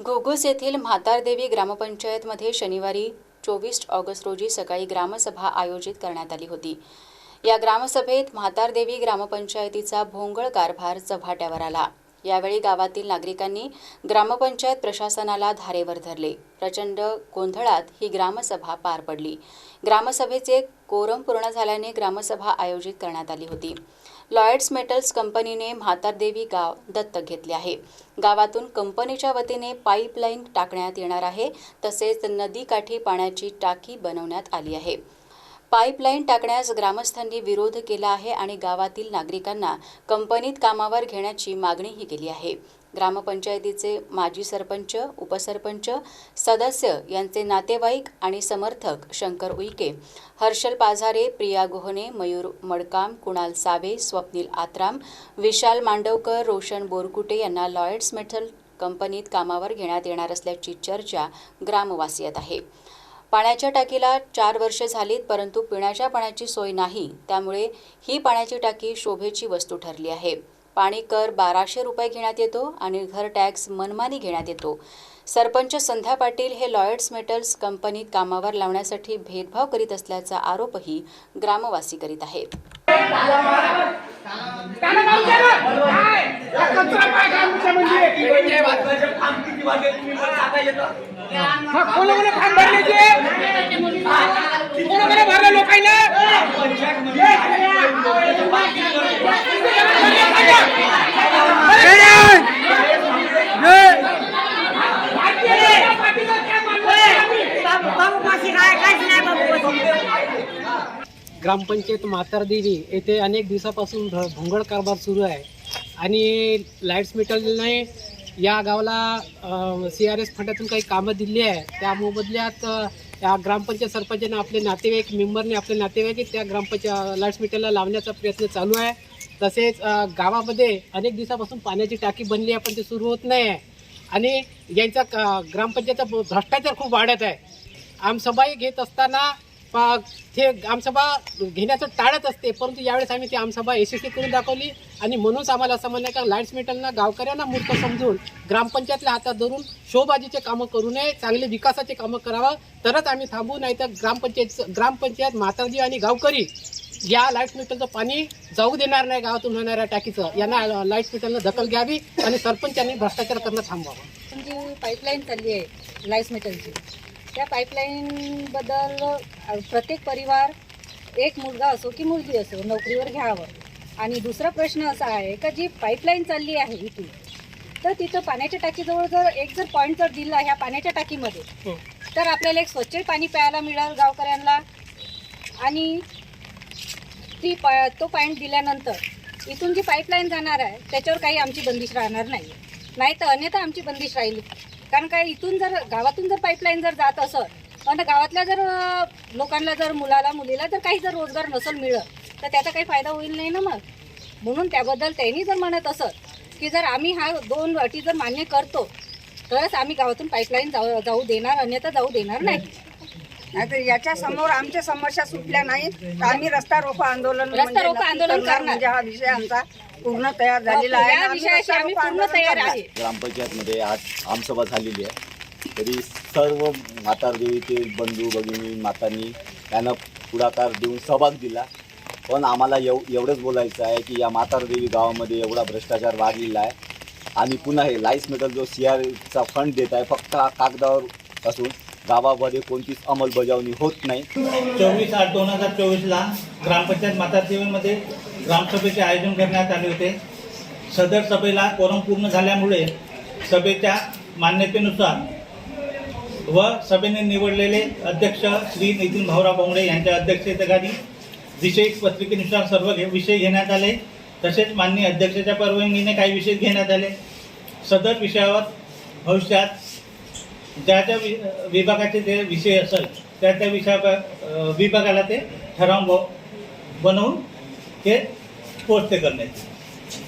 घोगुस येथील म्हातारदेवी ग्रामपंचायतमध्ये शनिवारी चोवीस ऑगस्ट रोजी सकाळी ग्रामसभा आयोजित करण्यात आली होती. या ग्रामसभेत म्हातारदेवी ग्रामपंचायतीचा भोंगळ कारभार चव्हाट्यावर आला. यावेळी गावातील नागरिकांनी ग्रामपंचायत प्रशासनाला धारेवर धरले. प्रचंड गोंधळात ही ग्रामसभा पार पडली. ग्रामसभेचे कोरम पूर्ण झाल्याने ग्रामसभा आयोजित करण्यात आली होती. लॉयड्स मेटल्स कंपनीने म्हातारदेवी गाव दत्तक घेतले आहे. गावातून कंपनीच्या वतीने पाईपलाईन टाकण्यात येणार आहे. तसेच नदीकाठी पाण्याची टाकी बनवण्यात आली आहे. पाईपलाईन टाकण्यास ग्रामस्थांनी विरोध केला आहे आणि गावातील नागरिकांना कंपनीत कामावर घेण्याची मागणीही केली आहे. ग्रामपंचायतीचे माजी सरपंच उपसरपंच सदस्य यांचे नातेवाईक आणि समर्थक शंकर उईके हर्षल पाझारे प्रिया गोहने मयूर मडकाम कुणाल सावे स्वप्नील आत्राम विशाल मांडवकर रोशन बोरकुटे यांना लॉयड्स मेटल कंपनीत कामावर घेण्यात येणार असल्याची चर्चा ग्रामवासियात आहे. पाण्याच्या टाकीला चार वर्षे झालीत परंतु पिण्याच्या पाण्याची सोय नाही त्यामुळे ही पाण्याची टाकी शोभेची वस्तू ठरली आहे. पाणी कर बाराशे रुपये घेण्यात येतो आणि घर टॅक्स मनमानी घेण्यात येतो. सरपंच संध्या पाटील हे लॉयड्स मेटल्स कंपनीत कामावर लावण्यासाठी भेदभाव करीत असल्याचा आरोपही ग्रामवासी करीत आहेत. त्याला नाव द्या ना. काय? हा कचरा काय गावच्या म्हणजे? हा, कोण कोण फार्म भरले ते? कोण कोण भरलं लोकांना? ग्रामपंचायत म्हातारदेवी येथे अनेक दिवसापासून भोंगळ कारभार सुरू आहे. आणि लाईट्स मेटलने या गावाला सी आर एस फंडातून काही कामं दिली आहे. त्या मोबदल्यात या ग्रामपंचायत सरपंचाने आपले नातेवाईक मेंबरने आपले नातेवाईक त्या ग्रामपंचायत लाईट्स मेटलला लावण्याचा प्रयत्न चालू आहे. तसेच गावामध्ये अनेक दिवसापासून पाण्याची टाकी बनली आहे पण ते सुरू होत नाही आहे. आणि यांचा ग्रामपंचायतचा भ्रष्टाचार खूप वाढत आहे. आमसभाही घेत असताना पा- ते आमसभा घेण्याचं टाळत असते परंतु यावेळेस आम्ही ती आमसभा यशस्वी करून दाखवली. आणि म्हणूनच आम्हाला असं म्हणणं आहे का लाईट्स मेटलना गावकऱ्यांना मूर्त समजून ग्रामपंचायतल्या हातात धरून शोबाजीचे कामं करू नये चांगले विकासाचे कामं करावं. तरच आम्ही थांबू नाही तर ग्रामपंचायत ग्रामपंचायत म्हातारजी आणि गावकरी या लाईट्स मेटलचं पाणी जाऊ देणार नाही गावातून होणाऱ्या टाकीचं. यांना लाईट्स मेटलनं दखल घ्यावी आणि सरपंचांनी भ्रष्टाचार करणं थांबवावं. जी पाईपलाईन चालली आहे लाईट्स मेटलची. त्या पाईपलाईनबद्दल प्रत्येक परिवार एक मुलगा असो की मुलगी असो नोकरीवर घ्यावं. आणि दुसरा प्रश्न असा आहे का जी पाईपलाईन चालली आहे इथून तर तिथं पाण्याच्या टाकीजवळ जर एक जर पॉईंट जर दिला ह्या पाण्याच्या टाकीमध्ये तर आपल्याला एक स्वच्छ पाणी प्यायला मिळेल गावकऱ्यांना. आणि ती पा तो पॉईंट दिल्यानंतर इथून जी पाईपलाईन जाणार आहे त्याच्यावर काही आमची बंदिश राहणार नाही नाही तर अन्यथा आमची बंदिश राहील. कारण काय इथून जर गावातून जर पाईपलाईन जर जात असत पण गावातल्या जर लोकांना जर मुलाला मुलीला जर काही जर रोजगार नसेल मिळत तर त्याचा काही फायदा होईल नाही ना मग. म्हणून त्याबद्दल त्यांनी जर म्हणत असत की जर आम्ही हा दोन अटी जर मान्य करतो तरच आम्ही गावातून पाईपलाईन जाऊ जाऊ देणार अन्यथा जाऊ देणार नाही. नाहीतर याच्या समोर आमच्या समस्या सुटल्या नाही तर आम्ही रस्ता रोको आंदोलन रस्ता म्हणजे रोको नक्की आंदोलन करणार. म्हणजे हा विषय आमचा पूर्ण तयार झालेला आहे. या आणि विषयाशी रस्ता आम्ही रोको पूर्ण आंदोलन तयार करणार. आहे. ग्रामपंचायतमध्ये आज आमसभा झालेली आहे. तरी सर्व म्हातारदेवीचे बंधू भगिनी मातांनी त्यांना पुढाकार देऊन सहभाग दिला. पण आम्हाला एव एवढंच बोलायचं आहे की या म्हातारदेवी गावामध्ये एवढा भ्रष्टाचार वाढलेला आहे. आणि पुन्हा हे लाईस मेटल जो सी आरचा फंड देत आहे फक्त हा कागदावर असून गावामध्ये कोणतीच अंमलबजावणी होत नाही. चोवीस आठ दोन हजार चोवीसला ग्रामपंचायत मातादेवीमध्ये ग्रामसभेचे आयोजन करण्यात आले होते. सदर सभेला कोरम पूर्ण झाल्यामुळे सभेच्या मान्यतेनुसार व सभेने निवडलेले अध्यक्ष श्री नितीन भाऊराव बोंगडे यांच्या अध्यक्षतेखाली विषय पत्रिकेनुसार सर्व घे विषय घेण्यात आले. तसेच माननीय अध्यक्षाच्या परवानगीने काही विषय घेण्यात आले. सदर विषयावर भविष्यात ज्या ज्या वि विभागाचे जे विषय असेल त्या त्या विषया विभागाला ते ठराव बनवून ते पोस्ट करण्याचे.